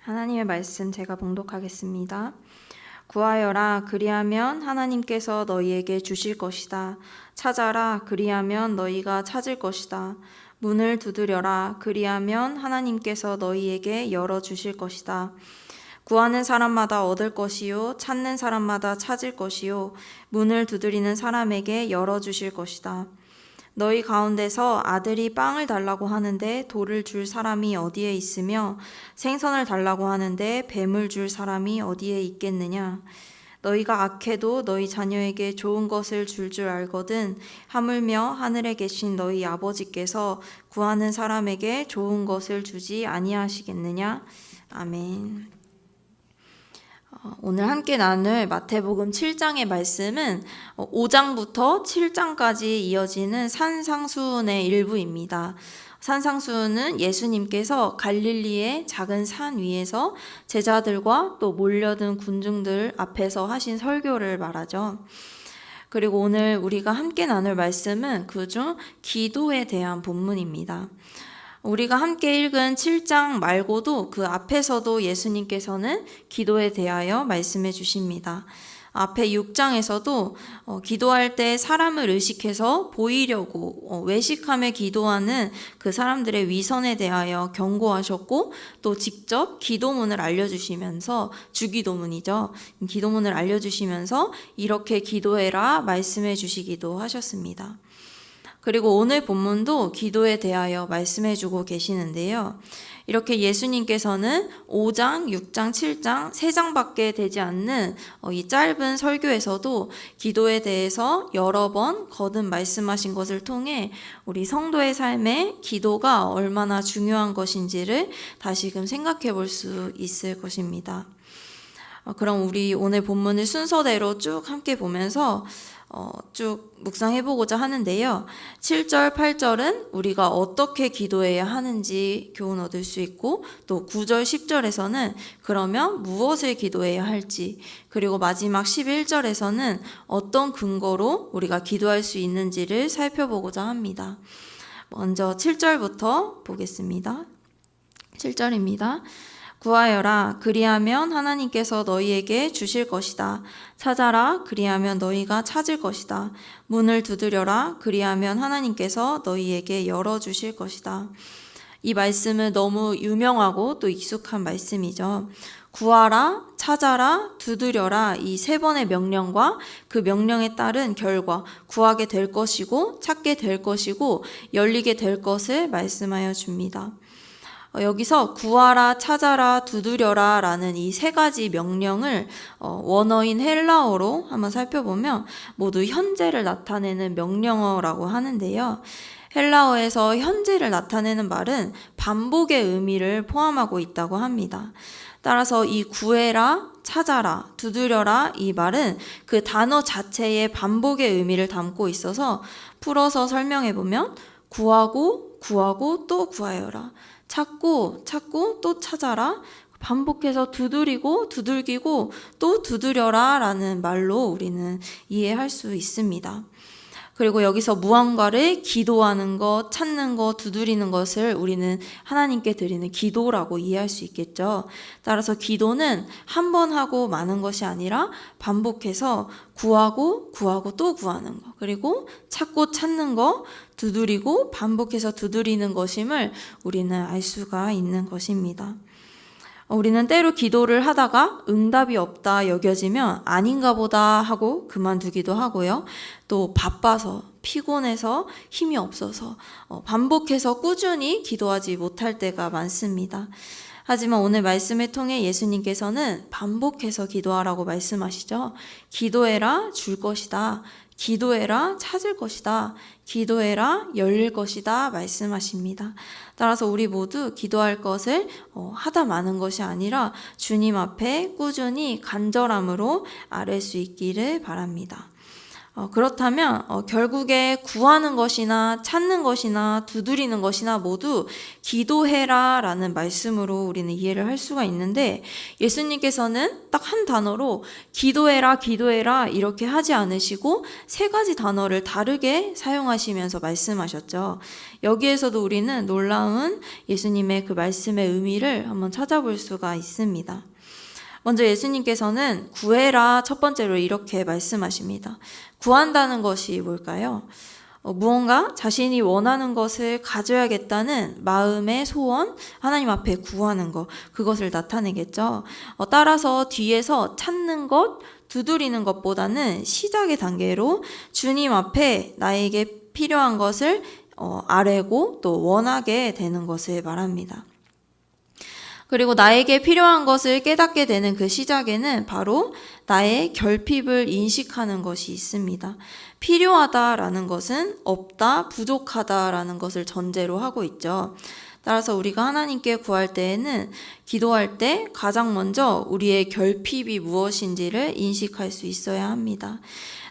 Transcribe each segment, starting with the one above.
하나님의 말씀 제가 봉독하겠습니다. 구하여라 그리하면 하나님께서 너희에게 주실 것이다. 찾아라 그리하면 너희가 찾을 것이다. 문을 두드려라 그리하면 하나님께서 너희에게 열어 주실 것이다. 구하는 사람마다 얻을 것이요 찾는 사람마다 찾을 것이요 문을 두드리는 사람에게 열어 주실 것이다. 너희 가운데서 아들이 빵을 달라고 하는데 돌을 줄 사람이 어디에 있으며 생선을 달라고 하는데 뱀을 줄 사람이 어디에 있겠느냐? 너희가 악해도 너희 자녀에게 좋은 것을 줄줄 알거든 하물며 하늘에 계신 너희 아버지께서 구하는 사람에게 좋은 것을 주지 아니하시겠느냐? 아멘. 어, 오늘 함께 나눌 마태복음 7장의 말씀은 5장부터 7장까지 이어지는 산상수훈의 일부입니다. 산상수훈은 예수님께서 갈릴리의 작은 산 위에서 제자들과 또 몰려든 군중들 앞에서 하신 설교를 말하죠. 그리고 오늘 우리가 함께 나눌 말씀은 그중 기도에 대한 본문입니다. 우리가 함께 읽은 7장 말고도 그 앞에서도 예수님께서는 기도에 대하여 말씀해 주십니다. 앞에 6장에서도 어, 기도할 때 사람을 의식해서 보이려고 어, 외식함에 기도하는 그 사람들의 위선에 대하여 경고하셨고 또 직접 기도문을 알려주시면서 주기도문이죠. 기도문을 알려주시면서 이렇게 기도해라 말씀해 주시기도 하셨습니다. 그리고 오늘 본문도 기도에 대하여 말씀해 주고 계시는데요. 이렇게 예수님께서는 5장, 6장, 7장, 3장밖에 되지 않는 어, 이 짧은 설교에서도 기도에 대해서 여러 번 거듭 말씀하신 것을 통해 우리 성도의 삶에 기도가 얼마나 중요한 것인지를 다시금 생각해 볼 수 있을 것입니다. 어, 그럼 우리 오늘 본문을 순서대로 쭉 함께 보면서 어, 쭉 묵상해 보고자 하는데요. 7절, 8절은 우리가 어떻게 기도해야 하는지 교훈 얻을 수 있고, 또 9절, 10절에서는 그러면 무엇을 기도해야 할지, 그리고 마지막 11절에서는 어떤 근거로 우리가 기도할 수 있는지를 살펴보고자 합니다. 먼저 7절부터 보겠습니다. 7절입니다. 구하여라. 그리하면 하나님께서 너희에게 주실 것이다. 찾아라. 그리하면 너희가 찾을 것이다. 문을 두드려라. 그리하면 하나님께서 너희에게 열어 주실 것이다. 이 말씀은 너무 유명하고 또 익숙한 말씀이죠. 구하라 찾아라 두드려라. 이 세 번의 명령과 그 명령에 따른 결과 구하게 될 것이고 찾게 될 것이고 열리게 될 것을 말씀하여 줍니다. 어, 여기서 구하라, 찾아라, 두드려라 라는 이 세 가지 명령을 어, 원어인 헬라어로 한번 살펴보면 모두 현재를 나타내는 명령어라고 하는데요. 헬라어에서 현재를 나타내는 말은 반복의 의미를 포함하고 있다고 합니다. 따라서 이 구해라, 찾아라, 두드려라 이 말은 그 단어 자체의 반복의 의미를 담고 있어서 풀어서 설명해 보면 구하고 구하고 또 구하여라. 찾고 찾고 또 찾아라. 반복해서 두드리고 두들기고 또 두드려라 라는 말로 우리는 이해할 수 있습니다. 그리고 여기서 무언가를 기도하는 것, 찾는 것, 두드리는 것을 우리는 하나님께 드리는 기도라고 이해할 수 있겠죠. 따라서 기도는 한 번 하고 마는 것이 아니라 반복해서 구하고 구하고 또 구하는 것, 그리고 찾고 찾는 것, 두드리고 반복해서 두드리는 것임을 우리는 알 수가 있는 것입니다. 우리는 때로 기도를 하다가 응답이 없다 여겨지면 아닌가 보다 하고 그만두기도 하고요. 또 바빠서 피곤해서 힘이 없어서 어, 반복해서 꾸준히 기도하지 못할 때가 많습니다. 하지만 오늘 말씀을 통해 예수님께서는 반복해서 기도하라고 말씀하시죠. 기도해라 줄 것이다. 기도해라 찾을 것이다. 기도해라 열릴 것이다 말씀하십니다. 따라서 우리 모두 기도할 것을 어, 하다 마는 것이 아니라 주님 앞에 꾸준히 간절함으로 아뢰 수 있기를 바랍니다. 어, 그렇다면 어, 결국에 구하는 것이나 찾는 것이나 두드리는 것이나 모두 기도해라 라는 말씀으로 우리는 이해를 할 수가 있는데 예수님께서는 딱 한 단어로 기도해라 기도해라 이렇게 하지 않으시고 세 가지 단어를 다르게 사용하시면서 말씀하셨죠. 여기에서도 우리는 놀라운 예수님의 그 말씀의 의미를 한번 찾아볼 수가 있습니다. 먼저 예수님께서는 구해라 첫 번째로 이렇게 말씀하십니다. 구한다는 것이 뭘까요? 어, 무언가 자신이 원하는 것을 가져야겠다는 마음의 소원, 하나님 앞에 구하는 것, 그것을 나타내겠죠. 어, 따라서 뒤에서 찾는 것, 두드리는 것보다는 시작의 단계로 주님 앞에 나에게 필요한 것을 어, 아뢰고 또 원하게 되는 것을 말합니다. 그리고 나에게 필요한 것을 깨닫게 되는 그 시작에는 바로 나의 결핍을 인식하는 것이 있습니다. 필요하다라는 것은 없다, 부족하다라는 것을 전제로 하고 있죠. 따라서 우리가 하나님께 구할 때에는 기도할 때 가장 먼저 우리의 결핍이 무엇인지를 인식할 수 있어야 합니다.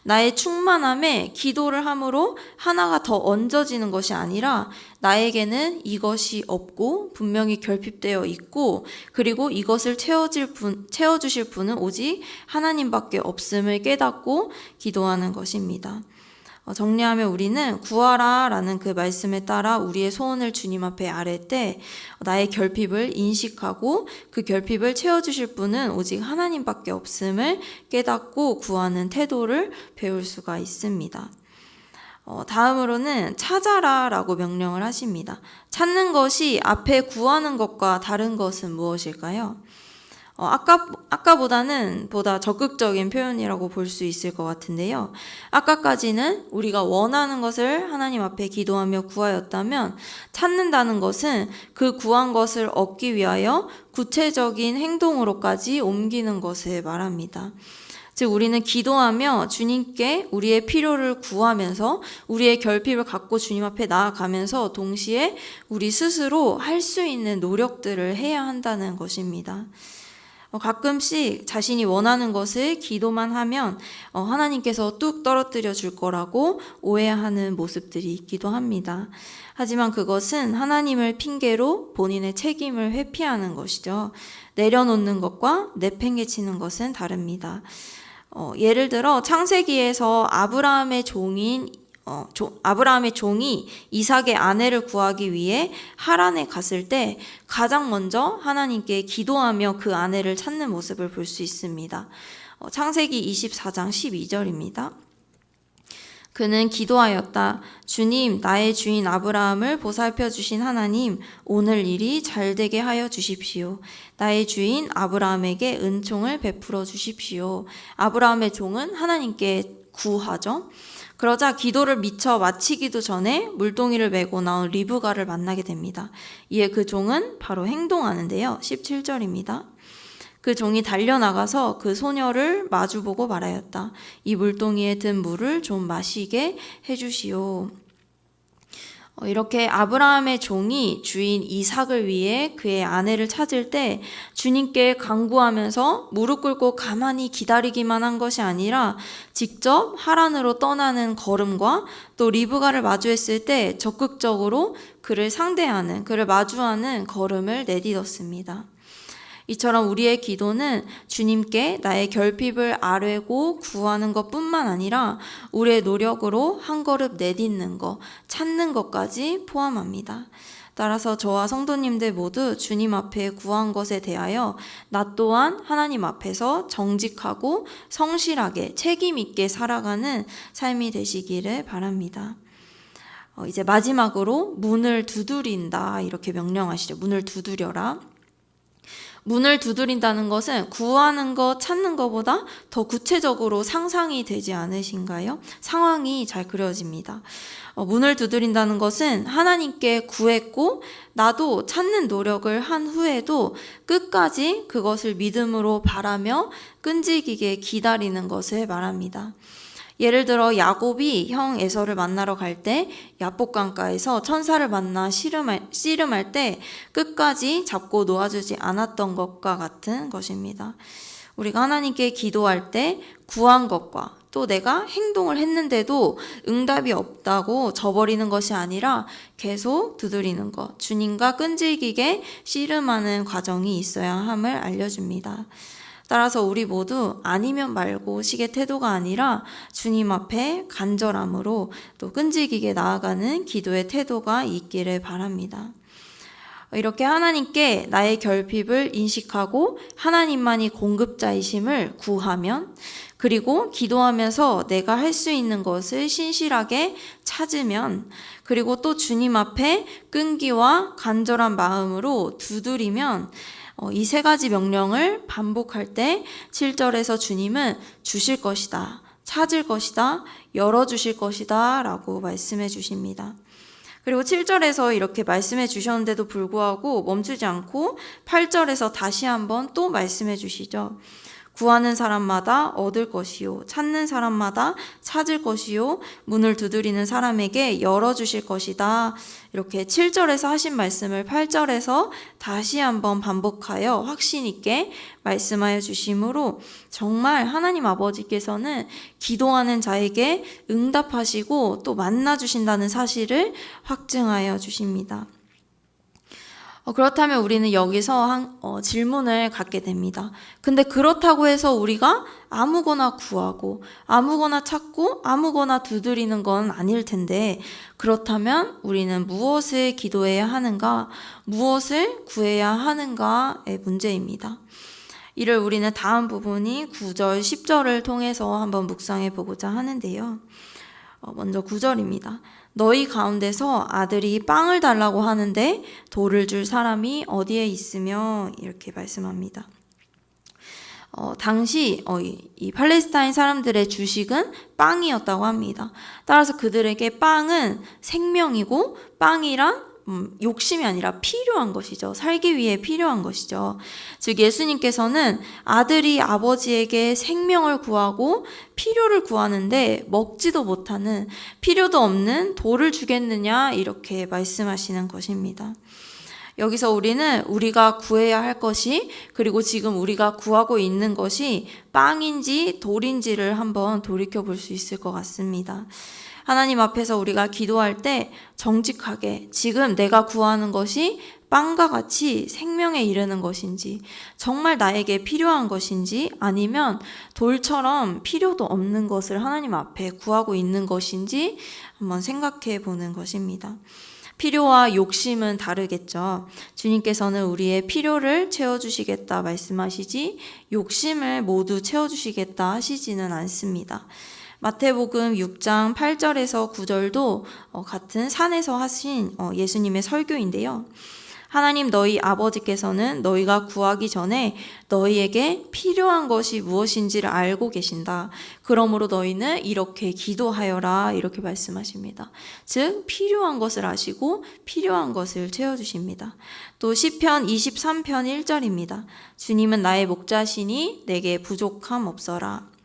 나의 충만함에 기도를 함으로 하나가 더 얹어지는 것이 아니라 나에게는 이것이 없고 분명히 결핍되어 있고 그리고 이것을 채워질 분, 채워주실 분은 오직 하나님밖에 없음을 깨닫고 기도하는 것입니다. 어, 정리하면 우리는 구하라 라는 그 말씀에 따라 우리의 소원을 주님 앞에 아뢰 때 나의 결핍을 인식하고 그 결핍을 채워주실 분은 오직 하나님밖에 없음을 깨닫고 구하는 태도를 배울 수가 있습니다. 어, 다음으로는 찾아라 라고 명령을 하십니다. 찾는 것이 앞에 구하는 것과 다른 것은 무엇일까요? 어, 아까, 아까보다는 보다 적극적인 표현이라고 볼 수 있을 것 같은데요. 아까까지는 우리가 원하는 것을 하나님 앞에 기도하며 구하였다면 찾는다는 것은 그 구한 것을 얻기 위하여 구체적인 행동으로까지 옮기는 것을 말합니다. 즉 우리는 기도하며 주님께 우리의 필요를 구하면서 우리의 결핍을 갖고 주님 앞에 나아가면서 동시에 우리 스스로 할 수 있는 노력들을 해야 한다는 것입니다. 어, 가끔씩 자신이 원하는 것을 기도만 하면 어, 하나님께서 뚝 떨어뜨려 줄 거라고 오해하는 모습들이 있기도 합니다. 하지만 그것은 하나님을 핑계로 본인의 책임을 회피하는 것이죠. 내려놓는 것과 내팽개치는 것은 다릅니다. 어, 예를 들어 창세기에서 아브라함의 종인 어, 조, 아브라함의 종이 이삭의 아내를 구하기 위해 하란에 갔을 때 가장 먼저 하나님께 기도하며 그 아내를 찾는 모습을 볼 수 있습니다. 어, 창세기 24장 12절입니다. 그는 기도하였다. 주님, 나의 주인 아브라함을 보살펴 주신 하나님, 오늘 일이 잘 되게 하여 주십시오. 나의 주인 아브라함에게 은총을 베풀어 주십시오. 아브라함의 종은 하나님께 구하죠. 그러자 기도를 미처 마치기도 전에 물동이를 메고 나온 리브가를 만나게 됩니다. 이에 그 종은 바로 행동하는데요. 17절입니다. 그 종이 달려나가서 그 소녀를 마주보고 말하였다. 이 물동이에 든 물을 좀 마시게 해주시오. 어, 이렇게 아브라함의 종이 주인 이삭을 위해 그의 아내를 찾을 때 주님께 간구하면서 무릎 꿇고 가만히 기다리기만 한 것이 아니라 직접 하란으로 떠나는 걸음과 또 리브가를 마주했을 때 적극적으로 그를 상대하는, 그를 마주하는 걸음을 내딛었습니다. 이처럼 우리의 기도는 주님께 나의 결핍을 아뢰고 구하는 것 뿐만 아니라 우리의 노력으로 한 걸음 내딛는 것, 찾는 것까지 포함합니다. 따라서 저와 성도님들 모두 주님 앞에 구한 것에 대하여 나 또한 하나님 앞에서 정직하고 성실하게 책임있게 살아가는 삶이 되시기를 바랍니다. 어, 이제 마지막으로 문을 두드린다 이렇게 명령하시죠. 문을 두드려라. 문을 두드린다는 것은 구하는 것, 찾는 것보다 더 구체적으로 상상이 되지 않으신가요? 상황이 잘 그려집니다. 어, 문을 두드린다는 것은 하나님께 구했고 나도 찾는 노력을 한 후에도 끝까지 그것을 믿음으로 바라며 끈질기게 기다리는 것을 말합니다. 예를 들어 야곱이 형 에서를 만나러 갈 때 야복강가에서 천사를 만나 씨름할, 씨름할 때 끝까지 잡고 놓아주지 않았던 것과 같은 것입니다. 우리가 하나님께 기도할 때 구한 것과 또 내가 행동을 했는데도 응답이 없다고 저버리는 것이 아니라 계속 두드리는 것, 주님과 끈질기게 씨름하는 과정이 있어야 함을 알려줍니다. 따라서 우리 모두 아니면 말고 식의 태도가 아니라 주님 앞에 간절함으로 또 끈질기게 나아가는 기도의 태도가 있기를 바랍니다. 이렇게 하나님께 나의 결핍을 인식하고 하나님만이 공급자이심을 구하면 그리고 기도하면서 내가 할 수 있는 것을 신실하게 찾으면 그리고 또 주님 앞에 끈기와 간절한 마음으로 두드리면 어, 이 세 가지 명령을 반복할 때 7절에서 주님은 주실 것이다. 찾을 것이다. 열어주실 것이다. 라고 말씀해 주십니다. 그리고 7절에서 이렇게 말씀해 주셨는데도 불구하고 멈추지 않고 8절에서 다시 한번 또 말씀해 주시죠. 구하는 사람마다 얻을 것이요. 찾는 사람마다 찾을 것이요. 문을 두드리는 사람에게 열어 주실 것이다. 이렇게 7절에서 하신 말씀을 8절에서 다시 한번 반복하여 확신 있게 말씀하여 주심으로 정말 하나님 아버지께서는 기도하는 자에게 응답하시고 또 만나 주신다는 사실을 확증하여 주십니다. 어, 그렇다면 우리는 여기서 한, 어, 질문을 갖게 됩니다. 근데 그렇다고 해서 우리가 아무거나 구하고, 아무거나 찾고, 아무거나 두드리는 건 아닐 텐데, 그렇다면 우리는 무엇을 기도해야 하는가, 무엇을 구해야 하는가의 문제입니다. 이를 우리는 다음 부분이 9절, 10절을 통해서 한번 묵상해 보고자 하는데요. 어, 먼저 9절입니다. 너희 가운데서 아들이 빵을 달라고 하는데 돌을 줄 사람이 어디에 있으며 이렇게 말씀합니다. 어, 당시 어, 이, 이 팔레스타인 사람들의 주식은 빵이었다고 합니다. 따라서 그들에게 빵은 생명이고 빵이란 음, 욕심이 아니라 필요한 것이죠. 살기 위해 필요한 것이죠. 즉, 예수님께서는 아들이 아버지에게 생명을 구하고 필요를 구하는데 먹지도 못하는 필요도 없는 돌을 주겠느냐, 이렇게 말씀하시는 것입니다. 여기서 우리는 우리가 구해야 할 것이 그리고 지금 우리가 구하고 있는 것이 빵인지 돌인지를 한번 돌이켜 볼 수 있을 것 같습니다. 하나님 앞에서 우리가 기도할 때 정직하게 지금 내가 구하는 것이 빵과 같이 생명에 이르는 것인지 정말 나에게 필요한 것인지 아니면 돌처럼 필요도 없는 것을 하나님 앞에 구하고 있는 것인지 한번 생각해 보는 것입니다. 필요와 욕심은 다르겠죠. 주님께서는 우리의 필요를 채워주시겠다 말씀하시지 욕심을 모두 채워주시겠다 하시지는 않습니다. 마태복음 6장 8절에서 9절도 어, 같은 산에서 하신 어, 예수님의 설교인데요. 하나님 너희 아버지께서는 너희가 구하기 전에 너희에게 필요한 것이 무엇인지를 알고 계신다. 그러므로 너희는 이렇게 기도하여라. 이렇게 말씀하십니다. 즉, 필요한 것을 아시고 필요한 것을 채워주십니다. 또 시편 23편 1절입니다. 주님은 나의 목자시니 내게 부족함 없어라.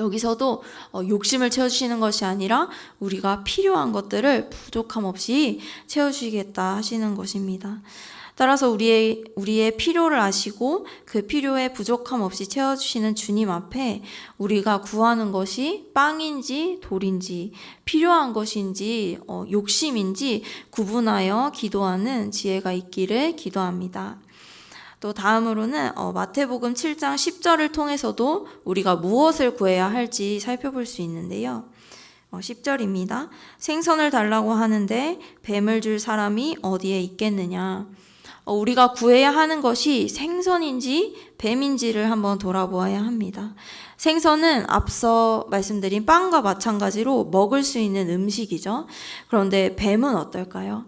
여기서도 어, 욕심을 채워주시는 것이 아니라 우리가 필요한 것들을 부족함 없이 채워주시겠다 하시는 것입니다. 따라서 우리의, 우리의 필요를 아시고 그 필요에 부족함 없이 채워주시는 주님 앞에 우리가 구하는 것이 빵인지 돌인지 필요한 것인지 어, 욕심인지 구분하여 기도하는 지혜가 있기를 기도합니다. 또 다음으로는 어, 마태복음 7장 10절을 통해서도 우리가 무엇을 구해야 할지 살펴볼 수 있는데요. 어, 10절입니다. 생선을 달라고 하는데 뱀을 줄 사람이 어디에 있겠느냐. 어, 우리가 구해야 하는 것이 생선인지 뱀인지를 한번 돌아보아야 합니다. 생선은 앞서 말씀드린 빵과 마찬가지로 먹을 수 있는 음식이죠. 그런데 뱀은 어떨까요?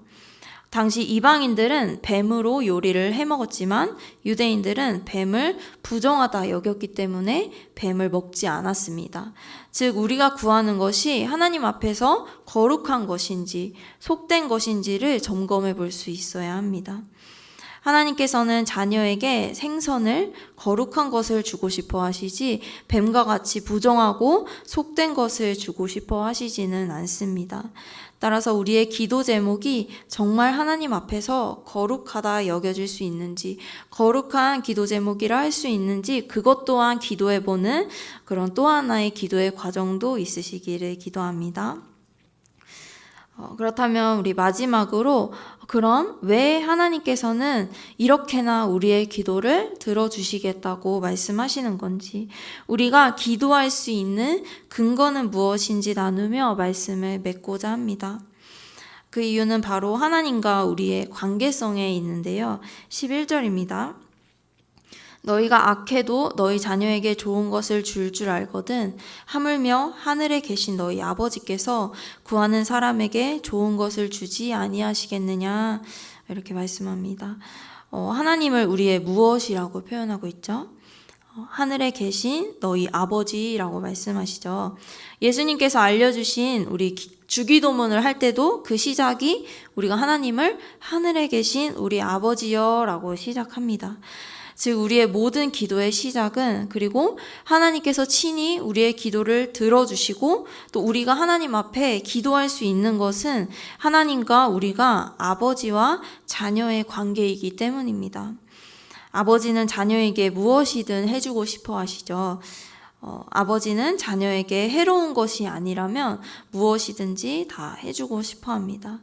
당시 이방인들은 뱀으로 요리를 해 먹었지만 유대인들은 뱀을 부정하다 여겼기 때문에 뱀을 먹지 않았습니다. 즉, 우리가 구하는 것이 하나님 앞에서 거룩한 것인지 속된 것인지를 점검해 볼 수 있어야 합니다. 하나님께서는 자녀에게 생선을 거룩한 것을 주고 싶어 하시지 뱀과 같이 부정하고 속된 것을 주고 싶어 하시지는 않습니다. 따라서 우리의 기도 제목이 정말 하나님 앞에서 거룩하다 여겨질 수 있는지, 거룩한 기도 제목이라 할 수 있는지, 그것 또한 기도해보는 그런 또 하나의 기도의 과정도 있으시기를 기도합니다. 어, 그렇다면 우리 마지막으로 그럼 왜 하나님께서는 이렇게나 우리의 기도를 들어주시겠다고 말씀하시는 건지 우리가 기도할 수 있는 근거는 무엇인지 나누며 말씀을 맺고자 합니다. 그 이유는 바로 하나님과 우리의 관계성에 있는데요. 11절입니다. 너희가 악해도 너희 자녀에게 좋은 것을 줄줄 알거든 하물며 하늘에 계신 너희 아버지께서 구하는 사람에게 좋은 것을 주지 아니하시겠느냐 이렇게 말씀합니다. 어, 하나님을 우리의 무엇이라고 표현하고 있죠? 어, 하늘에 계신 너희 아버지라고 말씀하시죠. 예수님께서 알려주신 우리 기- 주기도문을 할 때도 그 시작이 우리가 하나님을 하늘에 계신 우리 아버지여라고 시작합니다. 즉 우리의 모든 기도의 시작은 그리고 하나님께서 친히 우리의 기도를 들어주시고 또 우리가 하나님 앞에 기도할 수 있는 것은 하나님과 우리가 아버지와 자녀의 관계이기 때문입니다. 아버지는 자녀에게 무엇이든 해주고 싶어 하시죠. 어, 아버지는 자녀에게 해로운 것이 아니라면 무엇이든지 다 해주고 싶어 합니다.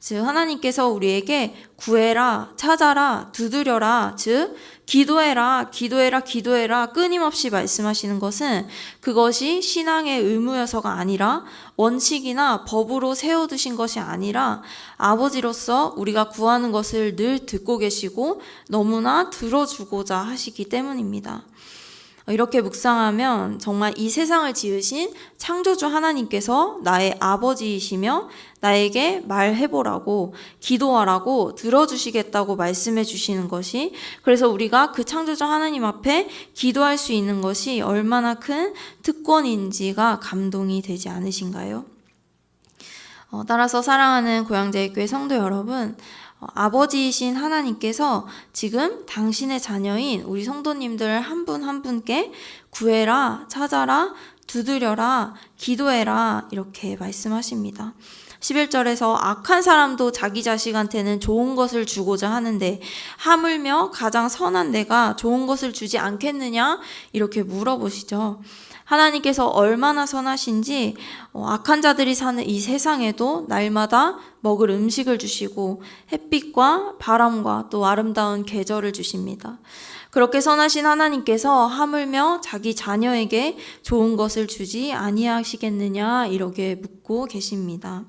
즉, 하나님께서 우리에게 구해라, 찾아라, 두드려라, 즉, 기도해라, 기도해라, 기도해라, 끊임없이 말씀하시는 것은 그것이 신앙의 의무여서가 아니라 원칙이나 법으로 세워두신 것이 아니라 아버지로서 우리가 구하는 것을 늘 듣고 계시고 너무나 들어주고자 하시기 때문입니다. 이렇게 묵상하면 정말 이 세상을 지으신 창조주 하나님께서 나의 아버지이시며 나에게 말해보라고 기도하라고 들어주시겠다고 말씀해 주시는 것이 그래서 우리가 그 창조주 하나님 앞에 기도할 수 있는 것이 얼마나 큰 특권인지가 감동이 되지 않으신가요? 어, 따라서 사랑하는 고양제교회 성도 여러분, 어, 아버지이신 하나님께서 지금 당신의 자녀인 우리 성도님들 한분한 분께 구해라, 찾아라, 두드려라, 기도해라, 이렇게 말씀하십니다. 11절에서 악한 사람도 자기 자식한테는 좋은 것을 주고자 하는데 하물며 가장 선한 내가 좋은 것을 주지 않겠느냐? 이렇게 물어보시죠. 하나님께서 얼마나 선하신지 어, 악한 자들이 사는 이 세상에도 날마다 먹을 음식을 주시고 햇빛과 바람과 또 아름다운 계절을 주십니다. 그렇게 선하신 하나님께서 하물며 자기 자녀에게 좋은 것을 주지 아니하시겠느냐 이렇게 묻고 계십니다.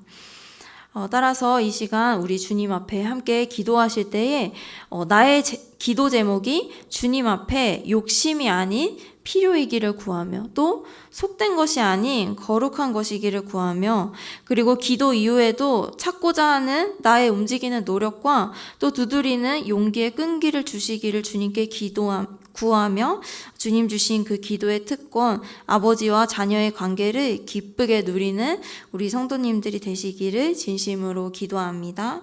어, 따라서 이 시간 우리 주님 앞에 함께 기도하실 때에 어, 나의 제, 기도 제목이 주님 앞에 욕심이 아닌 필요이기를 구하며 또 속된 것이 아닌 거룩한 것이기를 구하며 그리고 기도 이후에도 찾고자 하는 나의 움직이는 노력과 또 두드리는 용기의 끈기를 주시기를 주님께 기도하, 구하며 주님 주신 그 기도의 특권 아버지와 자녀의 관계를 기쁘게 누리는 우리 성도님들이 되시기를 진심으로 기도합니다.